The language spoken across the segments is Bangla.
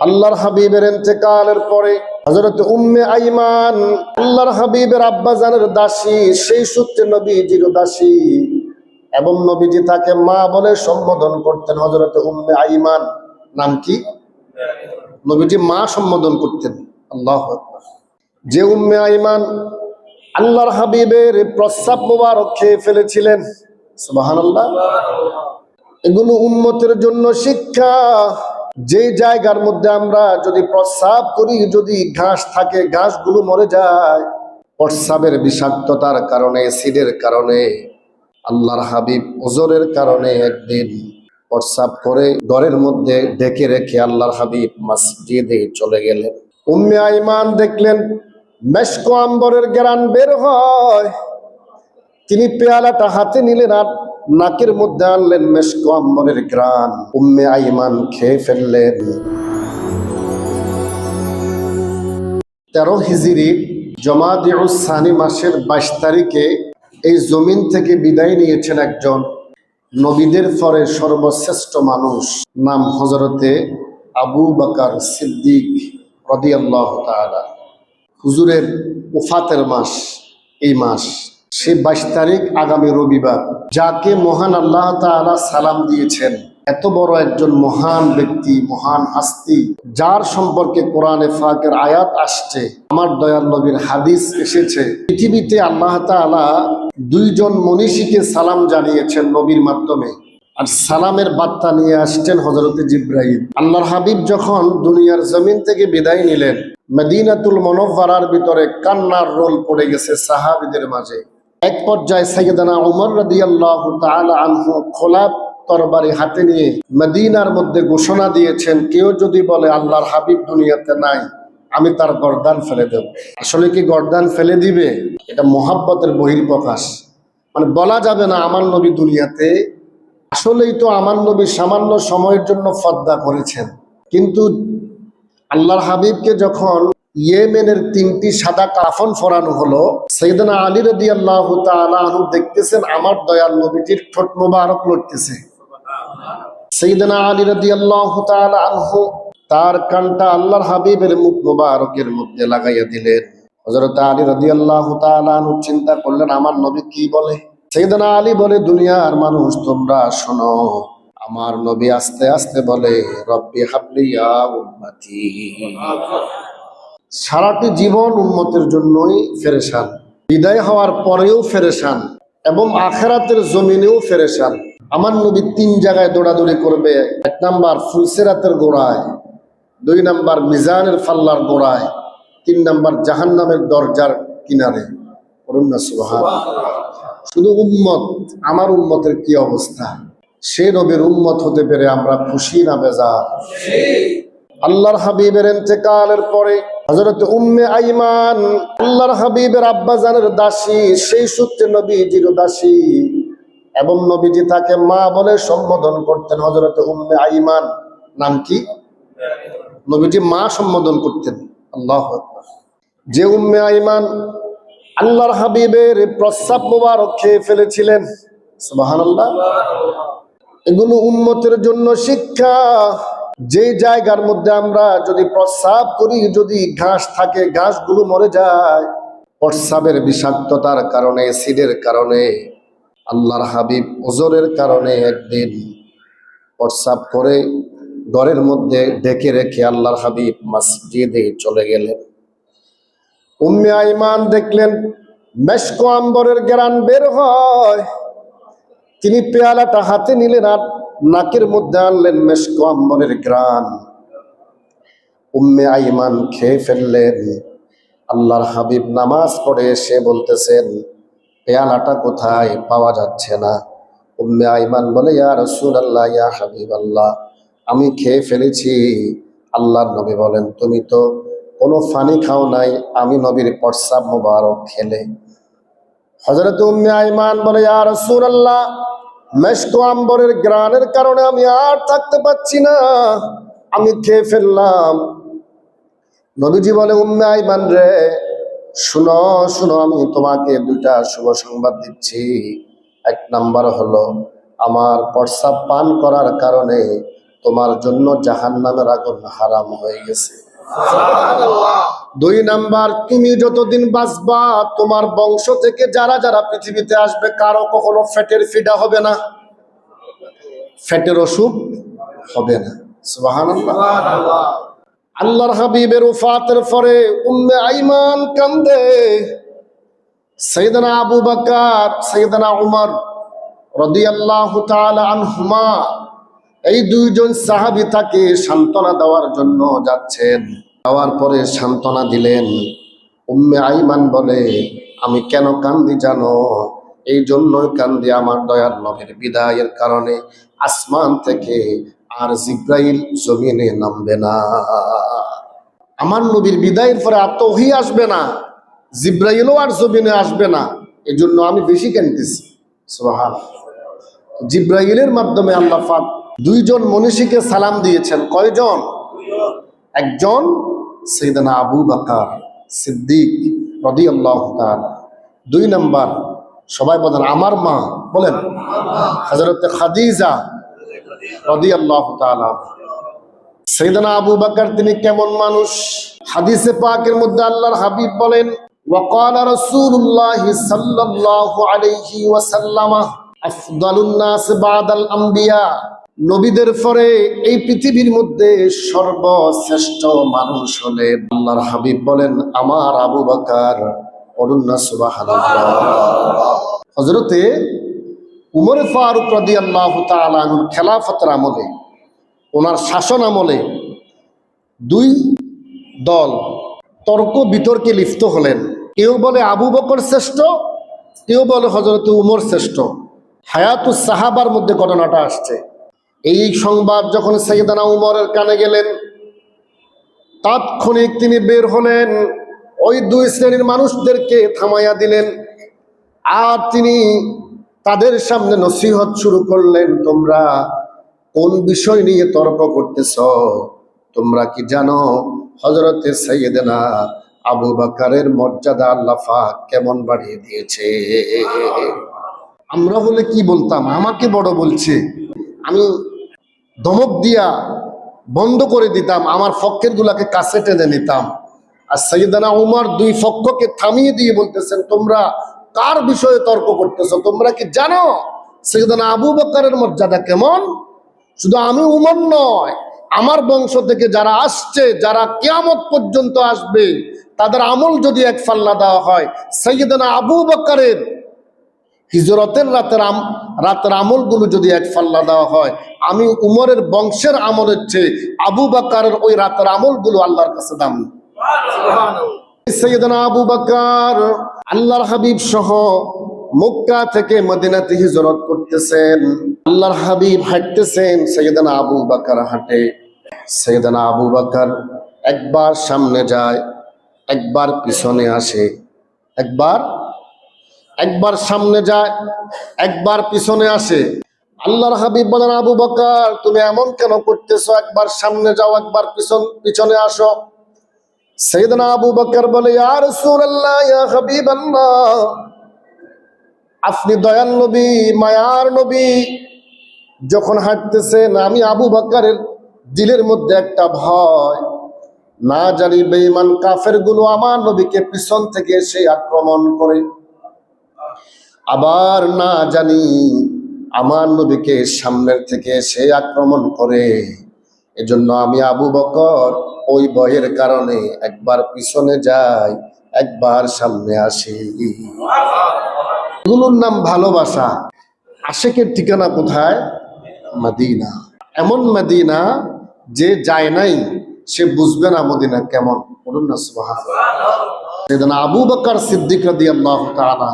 আল্লাহর হাবিবের ইন্তেকালের পরে হযরত উম্মে আইমান, আল্লাহর হাবিবের আব্বাজানের দাসী, সেই সূত্রে নবীজির দাসী এবং নবীজি তাকে মা বলে সম্বোধন করতেন হযরত উম্মে আইমান। নাম কি? নবীজি মা সম্বোধন করতেন। আল্লাহ যে উম্মে আইমান আল্লাহর হাবিবের প্রস্রাব মুবারক খেয়ে ফেলেছিলেন, সুবহানাল্লাহ। এগুলো উন্মতের জন্য শিক্ষা। যে জায়গার মধ্যে আমরা যদি প্রস্রাব করি, যদি ঘাস থাকে, ঘাসগুলো মরে যায়, প্রস্রাবের বিষাক্ততার কারণে অ্যাসিডের কারণে, আল্লাহর হাবিব ওজরের কারণে একদিন প্রস্রাব করে ঘরের মধ্যে ডেকে রেখে আল্লাহর হাবিব মসজিদে চলে গেলেন। উম্মে আইমান দেখলেন, মেশকো আম্বরের গ্রান বের হয়। তিনি পেয়ালাটা হাতে নিলেন আর নাকের মধ্যে আনলেন মেশকো আম্বরের গ্রান উম্মে আইমান খেয়ে ফেললেন। তেরো হিজিরি জমাদিউসানি মাসের বাইশ তারিখে এই জমিন থেকে বিদায় নিয়েছেন একজন নবীদের পরে সর্বশ্রেষ্ঠ মানুষ, নাম হজরতে আবু বাকার সিদ্দিক রদিয়াল্লাহ তাআলা। হুজুরের উফাতের মাস, এই মাস। সে বাইশ তারিখ আগামী রবিবার, যাকে মহান আল্লাহ তাআলা সালাম দিয়েছেন। এত বড় একজন মহান ব্যক্তি, মহান হাস্তি যার সম্পর্কে কোরআনে ফাকের আয়াত আসছে, আমার দয়াল নবীর হাদিস এসেছে। পৃথিবীতে আল্লাহ তাআলা দুইজন মনীষীকে সালাম জানিয়েছেন নবীর মাধ্যমে। আর সালামের বার্তা নিয়ে আসছেন হজরতে জিব্রাহিম আল্লাহর হাবিব যখন দুনিয়ার জমিন থেকে বিদায় নিলেন, মেদিনাতুল মনোভারার ভিতরে কান্নার রোল পড়ে গেছে সাহাবিদের মাঝে। এক পর্যায়ে সাইয়েদানা উমর রাদিয়াল্লাহু তাআলা আনহু খোলা তরবারি হাতে নিয়ে মদিনার মধ্যে ঘোষণা দিয়েছেন, কেউ যদি বলে আল্লাহর হাবিব দুনিয়াতে নাই, আমি তার গর্দান ফেলে দেব। আসলে কি গর্দান ফেলে দিবে? এটা মহাব্বতের বহির্প্রকাশ মানে বলা যাবে না আমার নবী দুনিয়াতে, আসলেই তো আমার নবী সামান্য সময়ের জন্য ফদ্দা করেছেন। কিন্তু আল্লাহর হাবিবকে যখন ইয়েমেনের তিনটি সাদা কাফন ফরানো হলো। সৈয়দনা আলী রদি আল্লাহ তালু দেখতেছেন, আমার দয়াল নবীটির ঠোঁট মোবারক লড়তেছে। সৈয়দনা আলী রদি আল্লাহ আনহু তার কানটা আল্লাহর হাবিবের মুখ মোবারকের মধ্যে লাগাইয়া দিলেন। হজরত আলী রদি আল্লাহ তালু চিন্তা করলেন, আমার নবী কি বলে? সৈয়দনা আলী বলে, দুনিয়ার মানুষ, তোমরা শোনো, আমার নবী আস্তে আস্তে বলে, রব্বি হাবলিয়া উম্মতি। সারাটি জীবন উন্মতের জন্যই ফেরেশান। বিদায় হওয়ার পরেও ফেরেশান এবং আখেরাতের জমিনেও ফেরেশান। আমার নবী তিন জায়গায় দৌড়াদৌড়ি করবে এক নাম্বার ফুলসেরাতের গোড়ায় দুই নাম্বার মিজানের ফাল্লার গোড়ায় তিন নাম্বার জাহান্নামের দরজার কিনারে। শুধু উম্মত আমার উম্মতের কি অবস্থা? সে নবীর উম্মত হতে পেরে আমরা খুশি না বেজার? আল্লাহর হাবিবের পরে হযরত উম্মে আইমান, আল্লাহর হাবিবের আব্বাজানের দাসী, সেই সূত্রে নবীজির দাসী। এবং নবীজি তাকে মা বলে সম্বোধন করতেন হযরত উম্মে আইমান। নাম কি? নবীজি মা সম্বোধন করতেন। আল্লাহ যে উম্মে আইমান আল্লাহর হাবিবের প্রস্রাব মুবারক খেয়ে ফেলেছিলেন, সুবহানাল্লাহ। এগুলো উন্মতের জন্য শিক্ষা। যে জায়গার মধ্যে আমরা যদি প্রস্রাব করি, যদি ঘাস থাকে, ঘাসগুলো মরে যায়, প্রস্রাবের বিষাক্ততার কারণে অ্যাসিডের কারণে, আল্লাহর হাবিব ওজরের কারণে একদিন প্রস্রাব করে ঘরের মধ্যে ডেকে রেখে আল্লাহর হাবিব মসজিদে চলে গেলেন। উম্মে আইমান দেখলেন, মেশকো আম্বরের গ্রান বের হয়। তিনি পেয়ালাটা হাতে নিলেন আর নাকের মধ্যে আনলেন মেশকো আম্বরের গ্রান উম্মে আইমান খেয়ে ফেললেন। আল্লাহর হাবিব নামাজ পড়ে এসে বলতেছেন, পেয়ালাটা কোথায়? পাওয়া যাচ্ছে না। উম্মে আইমান বলে, ইয়া রসুল আল্লাহ ইয়া হাবিব আল্লাহ আমি খেয়ে ফেলেছি। আল্লাহর নবী বলেন, তুমি তো কোনো ফানি খাও নাই, আমি নবীর প্রস্রাব মোবারক খেলে। হজরত উম্মে আইমান বলে, ইয়া রসুল আল্লাহ মেশকো আম্বরের গ্রানের কারণে আমি আর থাকতে পাচ্ছি না। আমি খেয়ে ফেললাম। নবীজি বলে, উম্মে আইমান রে, শুনো শুনো, আমি তোমাকে দুইটা শুভ সংবাদ দিচ্ছি। এক নাম্বার হলো, আমার প্রস্রাব পান করার কারণে তোমার জন্য জাহান নামের আগুন হারাম হয়ে গেছে। দুই নাম্বার তুমি যতদিন বাঁচবা তোমার বংশ থেকে যারা যারা পৃথিবীতে আসবে কারও কখনো ফ্যাটের ফিডা হবে না। ফ্যাটের অসুখ হবে না। আল্লাহর হাবিবের উফাতের পরে উম্মে আইমান কান্দে। সৈয়দনা আবু বকর সৈয়দনা উমর রাদিয়াল্লাহু তাআলা আনহুমা এই দুইজন সাহাবি তাকে সান্ত্বনা দেওয়ার জন্য যাচ্ছেন। যাওয়ার পরে সান্ত্বনা দিলেন, উম্মে আইমান বলে, আমি কেন কান্দি জানো? এই জন্যই কান্দি আমার দয়ার নবীর বিদায়ের কারণে আসমান থেকে আর জিব্রাইল জমিনে নামবে না। আমার নবীর বিদায়ের পরে আর তো ওহি আসবে না, জিব্রাইলও আর জমিনে আসবে না। এই জন্য আমি বেশি সুবহান জিব্রাইলের মাধ্যমে আল্লাহ পাক দুইজন মনীষীকে সালাম দিয়েছেন কয়জন একজন সৈয়দনা আবু বাকার সিদ্দিক রদি আল্লাহ দুই নাম্বার সবাই বলেন আমার মা বলেন হজরত খাদিজা রদি আল্লাহ সৈয়দনা আবু বাকার তিনি কেমন মানুষ হাদিসে পাকের মধ্যে আল্লাহর হাবিব বলেন وقال رسول الله صلى الله عليه وسلم أفضل الناس بعد الأنبياء নবীদের পরে এই পৃথিবীর মধ্যে সর্বশ্রেষ্ঠ মানুষ হলে আল্লাহর হাবিব বলেন, আমার আবু বাকার হজরতে উমর ফারুক রদি আল্লাহ খেলাফতের আমলে, ওনার শাসন আমলে দুই দল তর্ক বিতর্কে লিপ্ত হলেন। কেউ বলে আবু বকর শ্রেষ্ঠ, কেউ বলে হজরত উমর শ্রেষ্ঠ। হায়াতুস সাহাবার মধ্যে ঘটনাটা আসছে। এই সংবাদ যখন সৈয়দানা উমরের কানে গেলেন, তাৎক্ষণিক তিনি বের হলেন, ওই দুই শ্রেণির মানুষদেরকে থামাইয়া দিলেন আর তিনি তাদের সামনে নসিহত শুরু করলেন, তোমরা কোন বিষয় নিয়ে তর্ক করতেছ? তোমরা কি জানো হজরতে সৈয়দনা আবু বাকারের মর্যাদা আল্লাফা কেমন বাড়িয়ে দিয়েছে? আমরা হলে কি বলতাম? আমাকে বড় বলছে। আমি ধমক দিয়া বন্ধ করে দিতাম, আমার ফক্কের গুলাকে কাছে টেনে নিতাম। আর সৈয়দানা উমার দুই পক্ষকে থামিয়ে দিয়ে বলতেছেন, তোমরা কার বিষয়ে তর্ক করতেছো? তোমরা কি জানো সৈয়দানা আবু বকরের মর্যাদা কেমন? শুধু আমি উমর নয়, আমার বংশ থেকে যারা আসছে, যারা কিয়ামত পর্যন্ত আসবে, তাদের আমল যদি এক ফাল্লা দেওয়া হয়, সৈয়দানা আবু বকরের হিজরতের রাতের আম রাতের আমলগুলো যদি এক ফাল্লা দেওয়া হয় আমি উমরের বংশের আমলের চেয়ে আবু বাকারের ওই রাতের আমলগুলো আল্লাহর কাছে দাম। সৈয়দনা আবু বাকার আল্লাহর হাবিব সহ মক্কা থেকে মদিনাতে হিজরত করতেছেন। আল্লাহর হাবিব হাঁটতেছেন সৈয়দনা আবু বাকার হাঁটে। সৈয়দনা আবু বাকার একবার সামনে যায় একবার পিছনে আসে একবার একবার সামনে যায়, একবার পিছনে আসে। আল্লাহর হাবিব বলেন, আবু বকার, তুমি এমন কেন করতেছো? একবার সামনে যাও, একবার পিছন পিছনে আসো। সৈয়দনা আবু বকর বলে রাসূলুল্লাহ, ইয়া আপনি দয়াল নবী, মায়ার নবী। যখন হাঁটতেছেন, আমি আবু বকরের দিলের মধ্যে একটা ভয়। না জানি বেঈমান কাফেরগুলো আমার নবীকে পিছন থেকে সে আক্রমণ করে। আবার না জানি আমার নবীকে সামনের থেকে সে আক্রমণ করে। এজন্য আমি আবু বকর ওই ভয়ের কারণে একবার পিছনে যাই, একবার সামনে আসি। এগুলোর নাম ভালোবাসা। আশেকের ঠিকানা কোথায়? মদিনা। এমন মদিনা যে যায় নাই, সে বুঝবে না মদিনা কেমন। বলুন না সুবহান আবু বকর সিদ্দিক রাদিয়াল্লাহু তাআলা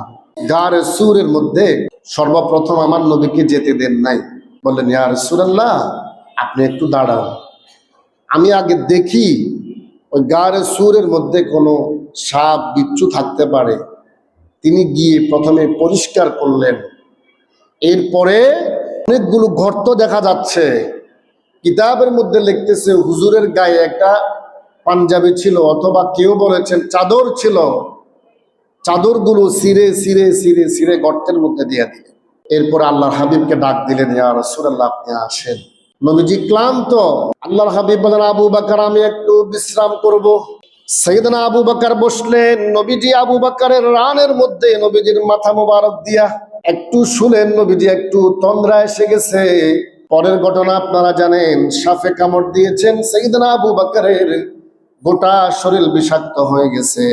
গারে সুরের মধ্যে সর্বপ্রথম আমার নবীকে যেতে দেন নাই। বললেন ইয়ার সুরাল্লাহ আপনি একটু দাঁড়ান আমি আগে দেখি ওই গারে সুরের মধ্যে কোনো সাপ, বিচ্ছু থাকতে পারে। তিনি গিয়ে প্রথমে পরিষ্কার করলেন। এরপরে অনেকগুলো গর্ত দেখা যাচ্ছে। কিতাবের মধ্যে লিখতেছে, হুজুরের গায়ে একটা পাঞ্জাবি ছিল অথবা কেউ বলেছেন চাদর ছিল। চাদরগুলো সিরে সিরে সিরে সিরে গর্তের মধ্যে দিয়ে দিলেন এরপর আল্লাহর হাবিবকে ডাক দিলেন, ইয়া রাসূলুল্লাহ, আপনি আসেন। নবীজি ক্লান্ত। আল্লাহর হাবিব বলেন, আবু বাকার, আমি একটু বিশ্রাম করব। সৈয়দনা আবু বাকার বসলেন, নবীজি আবু বাকারের রানের মধ্যে নবীজির মাথা মোবারক দিয়া একটু শুলেন, নবীজি একটু তন্দ্রা এসে গেছে। পরের ঘটনা আপনারা জানেন, সাফে কামড় দিয়েছেন সৈয়দনা আবু বাকারের গোটা শরীর বিষাক্ত হয়ে গেছে।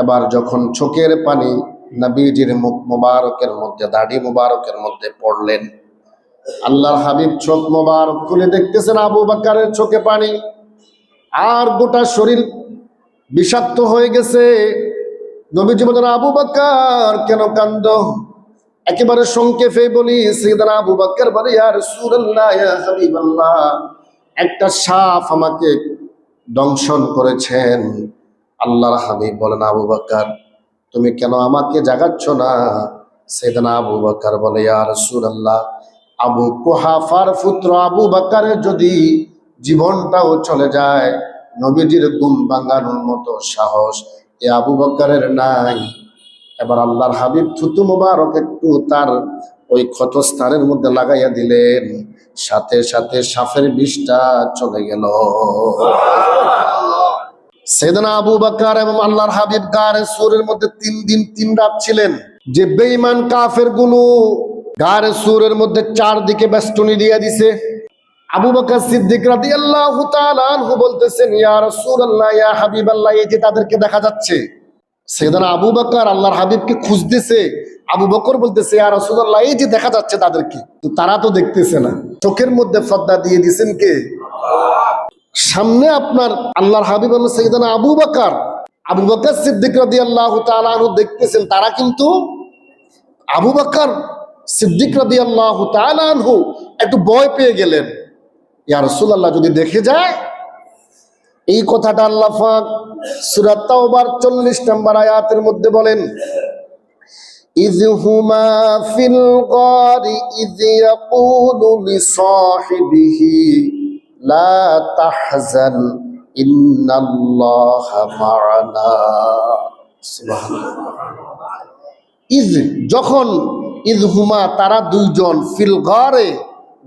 এবার যখন চোখের পানি নবীজির মুখ মোবারকের মধ্যে, দাড়ি মোবারকের মধ্যে পড়লেন, আল্লাহর হাবিব চোখ মোবারক খুলে দেখতেছেন আবু বাকারের চোখে পানি। আর গোটা শরীর বিষাক্ত হয়ে গেছে। নবীজি বলেন আবু বাক্কার কেন কান্দ? একেবারে সংক্ষেপে বলি সৈয়দনা আবু বাক্কার বলে আর রাসূলুল্লাহ, ইয়া হাবিবাল্লাহ, একটা সাপ আমাকে দংশন করেছেন। আল্লাহর হাবিব বলেন, আবু বাক্কার তুমি কেন আমাকে জাগাচ্ছ না? সৈয়দনা আবু বাক্কার বলে আর সুর আল্লাহ আবু কুহাফার পুত্র আবু বাক্কারের যদি জীবনটাও চলে যায়, নবীজির গুম ভাঙানোর মতো সাহস এ আবু বক্করের নাই। এবার আল্লাহর হাবিব থুতু মুবারক একটু তার ওই ক্ষতস্থানের মধ্যে লাগাইয়া দিলেন। সাথে সাথে সাফের বিষটা চলে গেল। সেদিন আবু বাক্কার এবং আল্লাহর হাবিব গারে সুরের মধ্যে তিন দিন, তিন রাত ছিলেন। যে বেঈমান কাফেরগুলো গারে সুরের মধ্যে চারদিকে বেষ্টনী দিয়ে দিছে। আবু বকর সিদ্দিক রাদিয়াল্লাহু তাআলা আনহু বলতেছেন, ইয়া রাসূলুল্লাহ, ইয়া হাবিবাল্লাহ, এই যে তাদেরকে দেখা যাচ্ছে। সেদানা আবু বকর আল্লাহর হাবিবকে খুঁজতেছে। আবু বকর বলতেছে, ইয়া রাসূলুল্লাহ, এই যে দেখা যাচ্ছে তাদেরকে। তারা তো দেখতেছে না। চোখের মধ্যে ফদ্দা দিয়ে দিছেন কে? সামনে আপনার আল্লাহর হাবিব সৈয়দানা আবু বকর। আবু বকর সিদ্দিক রাদিয়াল্লাহু তাআলা আনহু দেখতেছেন, তারা কিন্তু আবু বকর সিদ্দিক রাদিয়াল্লাহু তাআলা আনহু একটু ভয় পেয়ে গেলেন। ইয়া রাসূলুল্লাহ, যদি দেখে যায়, এই কথাটা আল্লাহ পাক সূরা চল্লিশ 40 নম্বর আয়াতের মধ্যে বলেন إذ هما في الغار إذ يقول لصاحبه لا تحزن إن الله معنا سبحان ইজ যখন ইজ হুমা তারা দুইজন ফিল গারে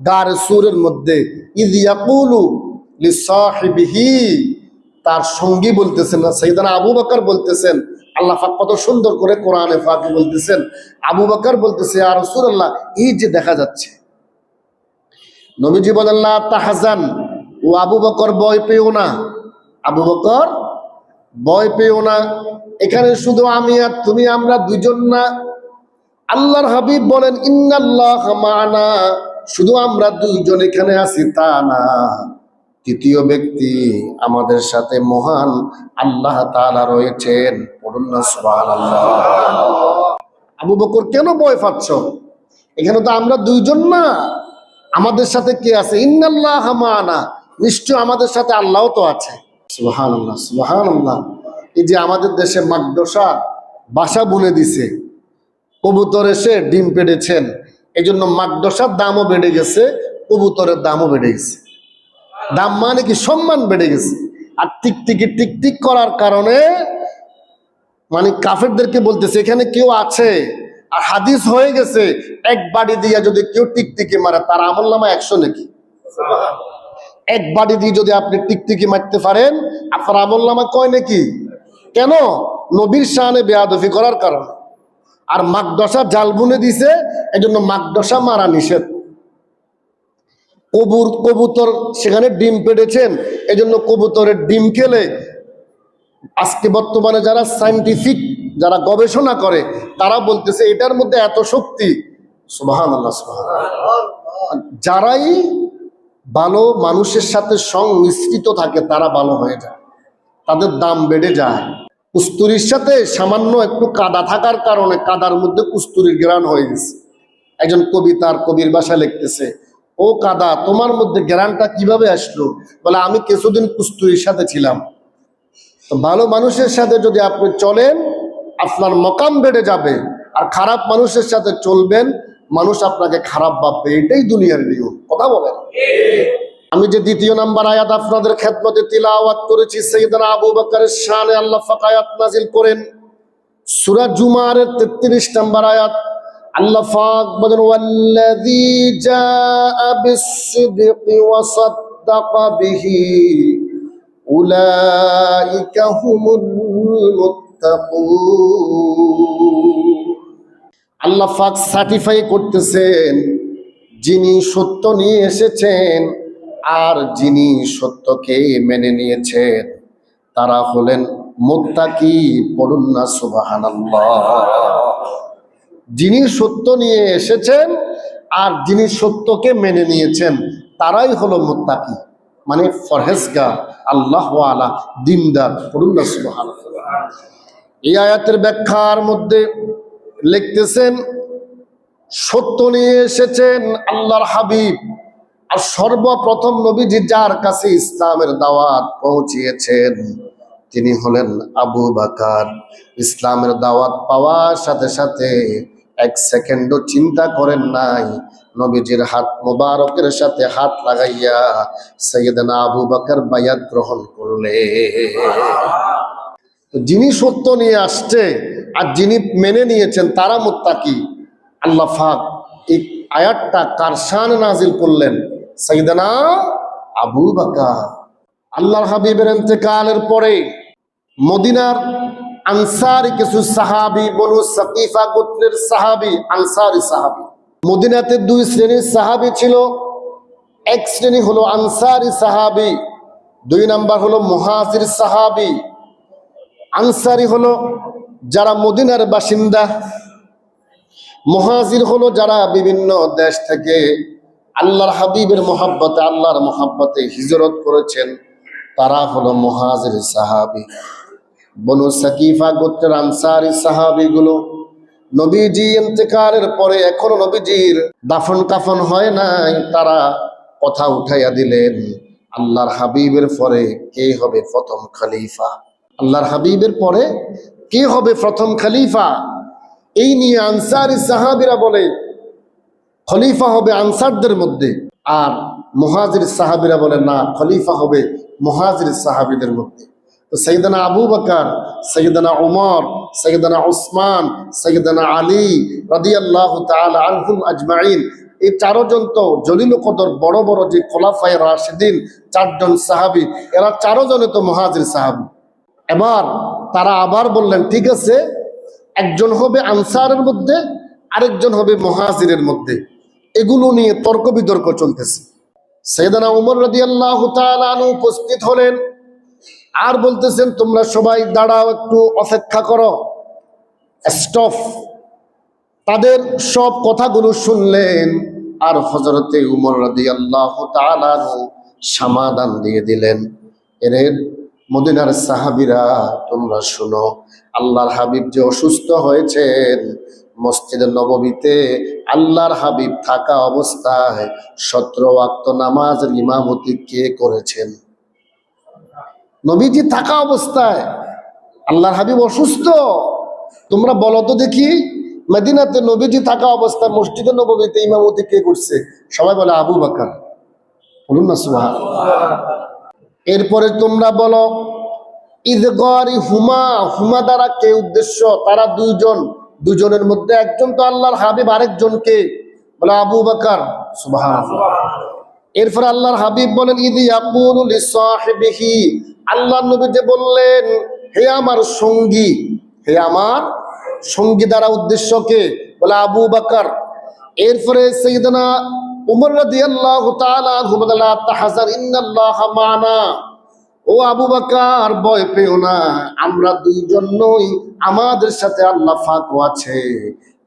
গার সুরের মধ্যে ইজ ইয়াকুলু লিসাহিবিহি তার সঙ্গী বলতেছেন না সৈয়দানা আবু বকর বলতেছেন আল্লাহ পাক কত সুন্দর করে কোরআনে ফাঁকে বলতেছেন। আবু বকর বলতেছে আর রাসূলুল্লাহ, এই যে দেখা যাচ্ছে, নবীজি বলেন তাহজান। ও আবু বকর, ভয় পেও না। আবু বকর বয় পেও না। এখানে শুধু আমি আর তুমি, আমরা দুজন না। আল্লাহর হাবিব বলেন, ইন্নাল্লাহ মানা। শুধু আমরা দুইজন এখানে আছি, তা না। তৃতীয় ব্যক্তি আমাদের সাথে মহান আল্লাহ তাআলা রয়েছেন। আবু বকর, কেন ভয় পাচ্ছ? এখানে তো আমরা দুইজন না। আমাদের সাথে কে আছে? ইন্নাল্লাহ মানা। নিশ্চয় আমাদের সাথে আল্লাহ তো আছে। সুবহানাল্লাহ সুবহানাল্লাহ। এই যে আমাদের দেশে মাকডসা বাসা বুনে দিছে। কবুতর এসে ডিম পেড়েছেন। এই জন্য মাকডসার দামও বেড়ে গেছে, কবুতরের দামও বেড়ে গেছে। দাম মানে কি সম্মান বেড়ে গেছে। আর টিকটিকি টিকটিক করার কারণে মানে কাফেরদেরকে বলতেছে, এখানে কেউ আছে আর হাদিস হয়ে গেছে, এক বাড়ি দিয়ে যদি কেউ টিকটিকি মারে, তার আমল নামা একশো নাকি? এক বাড়ি দিয়ে যদি আপনি টিকটিকি মারতে পারেন, আপনার আমল নামা কয় নাকি? কেন? নবীর শানে বেয়াদফি করার কারণে। আর মাকডসা জাল বুনে দিছে এই জন্য মাকডসা মারা নিষেধ। কবুর, কবুতর সেখানে ডিম পেড়েছেন। এই জন্য কবুতরের ডিম খেলে আজকে বর্তমানে যারা সাইন্টিফিক যারা গবেষণা করে, তারা বলতেছে এটার মধ্যে এত শক্তি। সুবাহান যারাই ভালো মানুষের সাথে সংমিশ্রিত থাকে, তারা ভালো হয়ে যায়। তাদের দাম বেড়ে যায়। কুস্তুরির সাথে সামান্য একটু কাদা থাকার কারণে কাদার মধ্যে কুস্তুরির গ্রান হয়ে গেছে। একজন কবি তার কবির ভাষা লিখতেছে ও কাদা, তোমার মধ্যে গ্রানটা কীভাবে আসলো? বলে, আমি কিছুদিন কুস্তুরির সাথে ছিলাম। তো ভালো মানুষের সাথে যদি আপনি চলেন, আপনার মকাম বেড়ে যাবে। আর খারাপ মানুষের সাথে চলবেন, মানুষ আপনাকে খারাপ ভাববে। এটাই দুনিয়ার নিয়ম। কথা বলেন। আমি যে দ্বিতীয় নাম্বার আয়াত আপনাদের খেদমতে তিলাওয়াত করেছি, সৈয়দনা আবু বকরের শানে আল্লাহ ফাকায়াত নাজিল করেন। সূরা জুমারের 33 নাম্বার আয়াত। আল্লাহ সার্টিফাই করতেছেন, যিনি সত্য নিয়ে এসেছেন আর যিনি সত্যকে মেনে নিয়েছেন, তারা হলেন মোত্তাকি, পড়ুন না সুবহানাল্লাহ। যিনি সত্য নিয়ে এসেছেন আর যিনি সত্যকে মেনে নিয়েছেন, তারাই হলো মোত্তাকি মানে ফরহেজগার আল্লাহ আলা, দিনদার পড়ুন না এই আয়াতের ব্যাখ্যার মধ্যে লিখতেছেন, সত্য নিয়ে এসেছেন আল্লাহর হাবিব, আর সর্বপ্রথম নবীজি যার কাছে ইসলামের দাওয়াত পৌঁছিয়েছেন, তিনি হলেন আবু বাকার। ইসলামের দাওয়াত পাওয়ার সাথে সাথে এক সেকেন্ডও চিন্তা করেন নাই। নবীজির হাত মোবারকের সাথে হাত লাগাইয়া সৈয়দনা আবু বাকার বায়াত গ্রহণ করলে যিনি সত্য নিয়ে আসছে আর যিনি মেনে নিয়েছেন তারা মুত্তাকি। আল্লাহ ফাক এই আয়াতটা কার শান নাজিল করলেন? সাইদানা আবু বাকার। আল্লাহর হাবিবের ইন্তেকালের পরে মদিনার আনসারি কিছু সাহাবি, বনু সাকিফা গোত্রের সাহাবি, আনসারি সাহাবি। মদিনাতে দুই শ্রেণির সাহাবি ছিল। এক শ্রেণি হলো আনসারি সাহাবি, দুই নাম্বার হলো মুহাজির সাহাবি। আনসারি হলো যারা মদিনার বাসিন্দা। মহাজির হলো যারা বিভিন্ন দেশ থেকে আল্লাহর হাবিবের মোহাব্বতে, আল্লাহর মোহাব্বতে হিজরত করেছেন। তারা হলো মহাজির সাহাবি। বনু সাকিফা গোত্রের আনসারি সাহাবিগুলো। নবীজি ইন্তেকালের পরে এখনও নবীজির দাফন কাফন হয় নাই, তারা কথা উঠাইয়া দিলেন, আল্লাহর হাবিবের পরে কে হবে প্রথম খলিফা? আল্লাহর হাবিবের পরে কে হবে প্রথম খলিফা? এই নিয়ে আনসারি সাহাবিরা বলে, খলিফা হবে আনসারদের মধ্যে। আর মহাজির সাহাবিরা বলে, না, খলিফা হবে মহাজির সাহাবিদের মধ্যে। তো সৈয়দানা আবু বকর সৈয়দানা উমর সৈয়দানা উসমান সৈয়দানা আলী রাদিয়াল্লাহু তাআলা আনহুম আজমাইন। এই চারজন তো জলিল কদর বড় বড় যে খোলাফায়ে রাশিদিন, চারজন সাহাবী, এরা চারজনে তো মহাজির সাহাবী। এবার তারা আবার বললেন, ঠিক আছে, একজন হবে আনসারের মধ্যে, আরেকজন হবে মহাজিরের মধ্যে। এগুলো নিয়ে তর্ক বিতর্ক চলতেছে। সৈয়দানা উমর রাদি আল্লাহ উপস্থিত হলেন। আর বলতেছেন, তোমরা সবাই দাঁড়াও, একটু অপেক্ষা করো। স্টপ। তাদের সব কথাগুলো শুনলেন আর হজরতে উমর রাদি আল্লাহ সমাধান দিয়ে দিলেন। এর মদিনার সাহাবিরা, তোমরা শুনো, আল্লাহর হাবিব যে অসুস্থ হয়েছেন মসজিদের নবমীতে আল্লাহর হাবিব থাকা অবস্থায় সতেরো আক্ত নামাজের ইমামতি কে করেছেন? নবীজি থাকা অবস্থায় আল্লাহর হাবিব অসুস্থ। তোমরা বলো তো দেখি, মদিনাতে নবীজি থাকা অবস্থায় মসজিদে নববীতে ইমামতি কে করছে? সবাই বলে আবু বাকার। বলুন না সুহা এরপরে তোমরা বলো ঈদগরি হুমা হুমা দ্বারা কে উদ্দেশ্য? তারা দুইজন। দুজনের মধ্যে একজন তো আল্লাহর হাবিব আরেকজনকে বলে আবু বাকার। সুবহান এরপর আল্লাহর হাবিব বলেন ঈদ ইয়াকুলু লিসাহিবিহি। আল্লাহ নবী যে বললেন, হে আমার সঙ্গী। হে আমার সঙ্গী দ্বারা উদ্দেশ্যকে বলে আবু বাকার। এরপরে সৈয়দনা উমর বলেন, লা তাহজার, ইন্নাল্লাহা মা'না। ও আবু বাকার, ভয় পেও না, আমরা দুইজনই আমাদের সাথে আল্লাহ ফাঁকও আছে।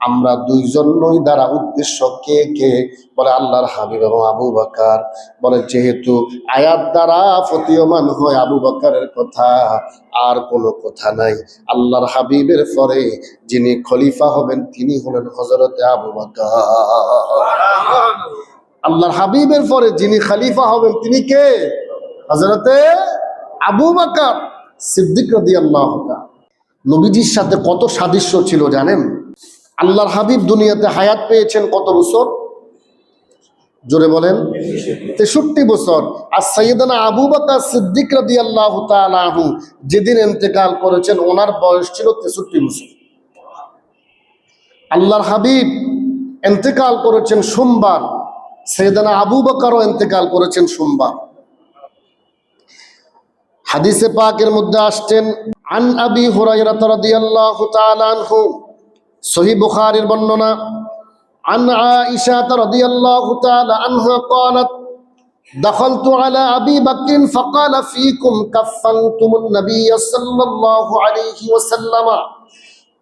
আমরা দুইজনই দ্বারা উদ্দেশ্য কে কে? বলে আল্লাহর হাবিব এবং আবু বাকার। বলে, যেহেতু আয়াত দ্বারা ফতীয়মান হয় আবু বাকারের কথা, আর কোনো কথা নাই। আল্লাহর হাবিবের পরে যিনি খলিফা হবেন, তিনি হলেন হজরতে আবু আল্লাহর হাবিবের পরে যিনি খলিফা হবেন, তিনি কে? হজরতে আবু বাকার। সিদ্দিক রদি আল্লাহ নবীজির সাথে কত সাদৃশ্য ছিল জানেন? আল্লাহর হাবিব দুনিয়াতে হায়াত পেয়েছেন কত বছর? জোরে বলেন। তেষট্টি বছর। আর সৈয়দানা আবু বাকার সিদ্দিক রদি আল্লাহ তালু যেদিন এন্তেকাল করেছেন, ওনার বয়স ছিল তেষট্টি বছর। আল্লাহর হাবিব এন্তেকাল করেছেন সোমবার। সৈয়দানা আবু বকরও এন্তেকাল করেছেন সোমবার। হাদিসে পাকের মধ্যে আসছেন, আন আবি হুরাইরাহ রাদিয়াল্লাহু তাআলা আনহু সহিহ বুখারীর বর্ণনা عن عائشة رضي الله تعالى عنها قالت دخلت على أبي بكر فقال فيكم كفنتم النبي صلى الله عليه وسلم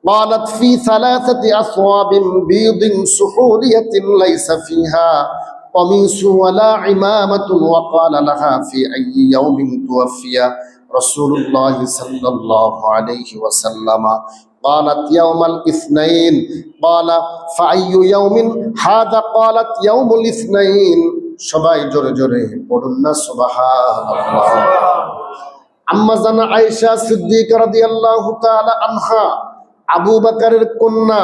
قالت في ثلاثة أثواب بيض سحولية ليس فيها قميص ولا عمامة وقال لها في أي يوم توفي رسول الله صلى الله عليه وسلم قالت يوم الاثنين قال فأي يوم هذا قالت يوم الاثنين সবাই জোরে জোরে পড়ুন না সুবহানাল্লাহ আম্মা জানা আয়েশা সিদ্দিকা রাদিয়াল্লাহু তাআলা আনহা আবু বকরের কন্যা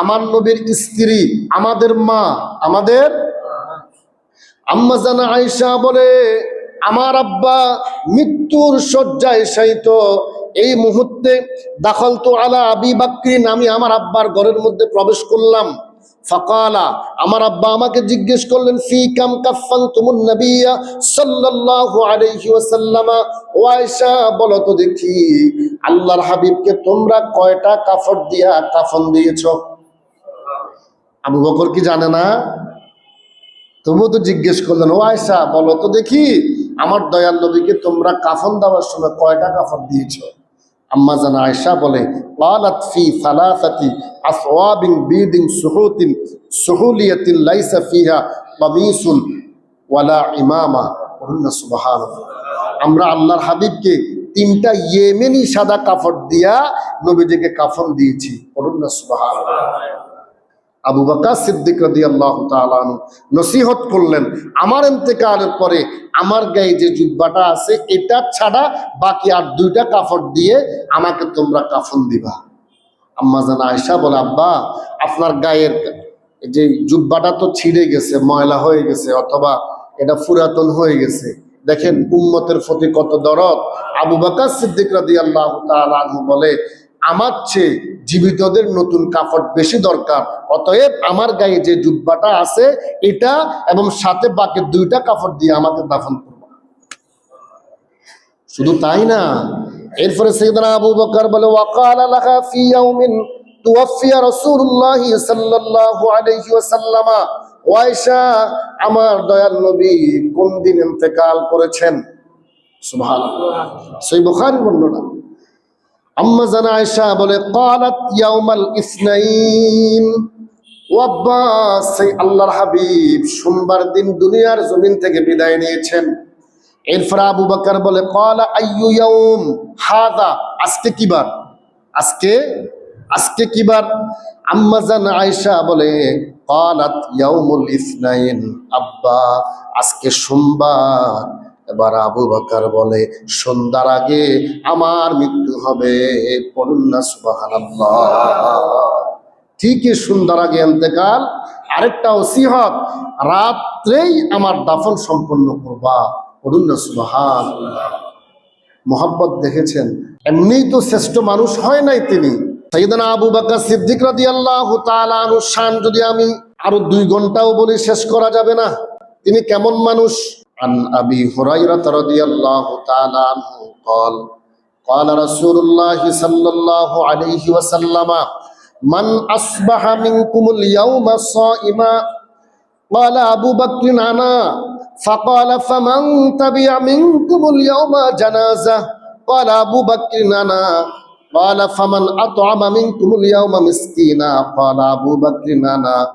আমার নবীর স্ত্রী আমাদের মা আমাদের আম্মা জানা আয়েশা বলে আমার আব্বা মৃত্যুর শয্যায় শায়িত এই মুহূর্তে দাখল তো আলা আবি বাক্রিন, আমি আমার আব্বার ঘরের মধ্যে প্রবেশ করলাম। ফকালা, আমার আব্বা আমাকে জিজ্ঞেস করলেন, ফি কাম কাফান তুমুন নবিয়া সাল্লাল্লাহু আলাইহি ওয়াসাল্লামা? ও আয়েশা, বলো তো দেখি, আল্লাহর হাবিবকে তোমরা কয়টা কাফর দিয়া কাফন দিয়েছ? আবু বকর কি জানে না? তবুও তো জিজ্ঞেস করলেন, ও আয়সা বলো তো দেখি, আমার দয়াল নবীকে তোমরা কাফন দেওয়ার সময় কয়টা কাফন দিয়েছ? আম্মা জানা আয়সা বলে قالت في ثلاثة أثواب بيض سحوت سحولية ليس فيها قميص ولا إمامة বলুন না সুবহানাল্লাহ। আমরা আল্লাহর হাবিবকে তিনটা ইয়েমেনি সাদা কাপড় দিয়া নবীজিকে কাফন দিয়েছি বলুন না সুবহানাল্লাহ। আবু বাকা সিদ্দিক রদি আল্লাহ তালানু নসিহত করলেন, আমার এতেকালের পরে আমার গায়ে যে জুব্বাটা আছে, এটা ছাড়া বাকি আর দুইটা কাফড় দিয়ে আমাকে তোমরা কাফন দিবা। আম্মা আয়সা বলে, আব্বা, আপনার গায়ের যে জুব্বাটা তো ছিঁড়ে গেছে, ময়লা হয়ে গেছে, অথবা এটা পুরাতন হয়ে গেছে। দেখেন, উম্মতের প্রতি কত দরদ। আবু বাকা সিদ্দিক রাদি আল্লাহ তালু বলে আমার চেয়ে জীবিতদের নতুন কাপড় বেশি দরকার। অতএব আমার গায়ে যে জুব্বাটা আছে, এটা এবং সাথে বাকি দুইটা কাপড় দিয়ে আমাকে দাফন করব। শুধু তাই না, এরপরে সৈয়দনা আবু বকর বলে, ওয়াকাল ফি ইয়াউমিন রাসূলুল্লাহ সাল্লাল্লাহু আলাইহি ওয়াসাল্লামা। ওয়াইশা আমার দয়াল নবী কোন দিন ইন্তেকাল করেছেন? সুবহানাল্লাহ। সহিহ বুখারী বর্ণনা। আম্মা জানা আয়েশা বলে ক্বালাত ইয়াউমাল ইসনাইন। ও আব্বা, সেই আল্লাহর হাবিব সোমবার দিন দুনিয়ার জমিন থেকে বিদায় নিয়েছেন। এরপর আবু বকর বলে, কলা আইয়ু ইয়াউম হাদা? আজকে কি বার? আজকে? আজকে কি বার? আম্মা জান আয়েশা বলে ক্বালাত ইয়াউমুল ইসনাইন। আব্বা, আজকে সোমবার। এবার আবু বকর বলে, সন্ধ্যার আগে আমার মৃত্যু হবে ঠিকই সুন্দর আগে এতেকাল আরেকটা ওসিহত, রাত্রেই আমার দাফন সম্পন্ন করবা, পড়ুন না সুবাহান মোহাব্বত দেখেছেন? এমনিই তো শ্রেষ্ঠ মানুষ হয় নাই তিনি। আবু সিদ্দিক রাদি আল্লাহ শান যদি আমি আরও দুই ঘন্টাও বলি শেষ করা যাবে না। তিনি কেমন মানুষ? عن أبي هريرة رضي الله تعالى عنه قال قال رسول الله صلى الله عليه وسلم من أصبح منكم اليوم صائما قال أبو بكر أنا فقال فمن تبع منكم اليوم جنازة قال أبو بكر أنا قال فمن أطعم منكم اليوم مسكينا قال أبو بكر أنا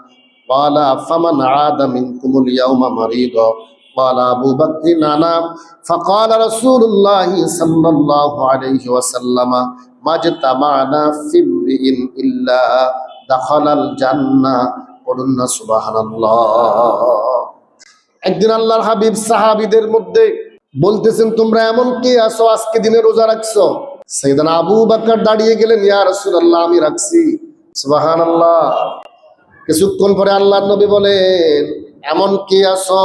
قال فمن عاد منكم اليوم مريضا قال أبو بكر أنا فقال رسول الله صلى الله عليه وسلم ما اجتمعنا في امرئ إلا دخل الجنة قلنا سبحان الله একদিন আল্লাহর হাবিব সাহাবিদের মধ্যে বলতেছেন তোমরা এমন কে আছো আজকে দিনে রোজা রাখছো সেইদিন আবু বাকর দাঁড়িয়ে গেলেন ইয়া রাসূলুল্লাহ আমি রাখছি সুবহানাল্লাহ কিছুক্ষণ পরে আল্লাহর নবী বলেন এমন কে আছো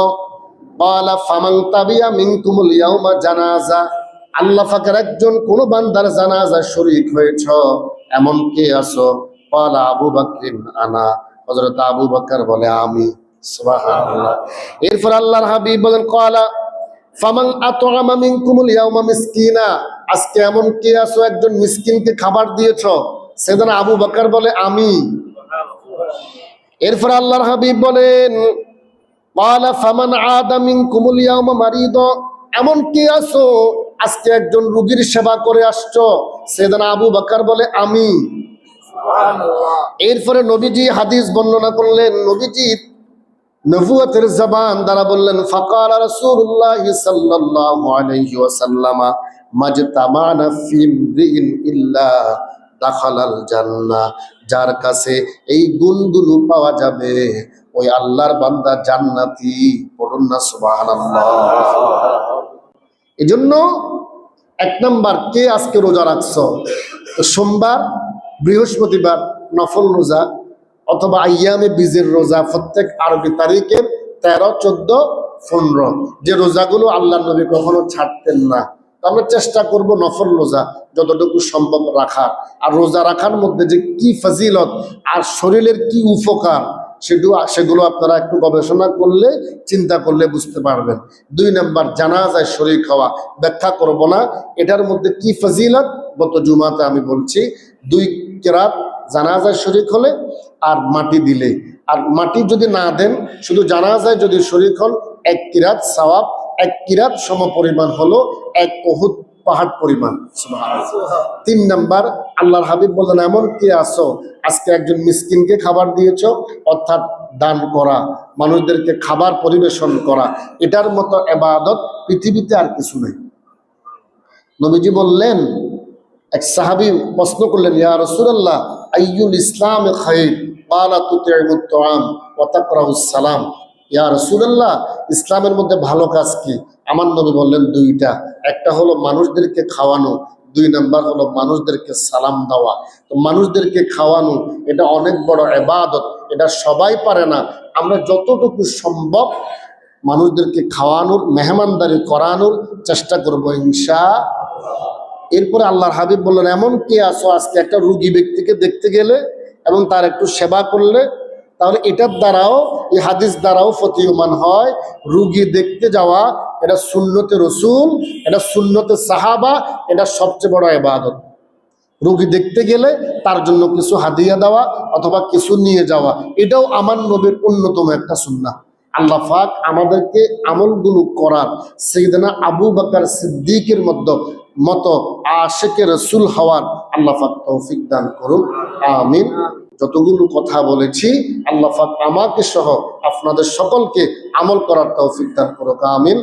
আল্লাহ একজন কোন বান্দার হয়েছ, এমন কে আবু আনা। আবু বলে, আমি। এরপর আল্লাহর হাবিব বলেন ফামাং আজকে এমন কে আছো? একজন মিসকিনকে খাবার দিয়েছ। সেদিন আবু বাকর বলে, আমি। এরপর আল্লাহর হাবিব বলেন ফামান মারিদ। এমন কে আছো? আজকে একজন রোগীর সেবা করে আসছো। সেদিন আবু বকর বলে আমি। এরপরে নবীজি হাদিস বর্ণনা করলেন। নবীজি নবুয়তের জবান দ্বারা বললেন ফাকাল রাসূলুল্লাহ সাল্লাল্লাহু আলাইহি ওয়াসাল্লামা মাজতামানা ফি ইমরিইন ইল্লা দাখালাল জান্নাহ। যার কাছে এই গুণগুলো পাওয়া যাবে। ওই আল্লাহর বান্দা জান্নাতি, পড়ুন না সুবহানাল্লাহ। এজন্য এক নাম্বার, কে আজকে রোজা রাখছো? সোমবার, বৃহস্পতিবার নফল রোজা অথবা আইয়ামে বীজের রোজা প্রত্যেক আরবি তারিখের তেরো, চোদ্দ, পনেরো। যে রোজাগুলো আল্লাহ নবী কখনো ছাড়তেন না। আমরা চেষ্টা করব নফল রোজা যতটুকু সম্ভব রাখার। আর রোজা রাখার মধ্যে যে কি ফজিলত আর শরীরের কি উপকার সেগুলো সেগুলো আপনারা একটু গবেষণা করলে, চিন্তা করলে বুঝতে পারবেন। দুই নাম্বার, জানাজায় শরীর খাওয়া। ব্যাখ্যা করব না। এটার মধ্যে কি ফজিলত? গত জুমাতে আমি বলছি, দুই কেরাত জানাজায় শরিক হলে আর মাটি দিলে। আর মাটি যদি না দেন, শুধু জানাজায় যদি শরিক হন এক কিরাত সওয়াব, এক কিরাত সম পরিমাণ হলো এক বহুত পাহাড় পরিমাণ। তিন নাম্বার আল্লাহর হাবিব বললেন এমন কে আসো আজকে একজন মিসকিনকে খাবার দিয়েছ অর্থাৎ দান করা মানুষদেরকে খাবার পরিবেশন করা। এটার মতো এবাদত পৃথিবীতে আর কিছু নেই। নবীজি বললেন এক সাহাবী প্রশ্ন করলেন ইয়া রাসূলুল্লাহ আইয়ুল ইসলাম তুআম ওয়া তাকরাউস সালাম। ইয়া রাসূলুল্লাহ, ইসলামের মধ্যে ভালো কাজ কি? আমার নবী বললেন, দুইটা। একটা হলো মানুষদেরকে খাওয়ানো, দুই নাম্বার হলো মানুষদেরকে সালাম দেওয়া। তো মানুষদেরকে খাওয়ানো, এটা অনেক বড় এবাদত এটা সবাই পারে না। আমরা যতটুকু সম্ভব মানুষদেরকে খাওয়ানোর, মেহমানদারি করানোর চেষ্টা করব ইনশা এরপরে আল্লাহর হাবিব বললেন, এমন কে আসো আজকে? একটা রুগী ব্যক্তিকে দেখতে গেলে এবং তার একটু সেবা করলে তাহলে এটার দ্বারাও, এই হাদিস দ্বারাও ফতিয়মান হয়। রুগী দেখতে যাওয়া, এটা শূন্যতে রসুল, এটা শূন্যতে সাহাবা, এটা সবচেয়ে বড় এবাদত রুগী দেখতে গেলে তার জন্য কিছু হাদিয়া দেওয়া অথবা কিছু নিয়ে যাওয়া, এটাও আমার নবীর অন্যতম একটা সুন্নাহ। আল্লাহ পাক আমাদেরকে আমলগুলো করার সেইদিনা আবু বাকার সিদ্দিকের মধ্যে মতো আশেকে রসুল হওয়ার আল্লাহ পাক তৌফিক দান করুন আমিন। যতগুলো কথা বলেছি আল্লাহ আমাকে সহ আপনাদের সকলকে আমল করার তৌফিক দান করুক আমিন।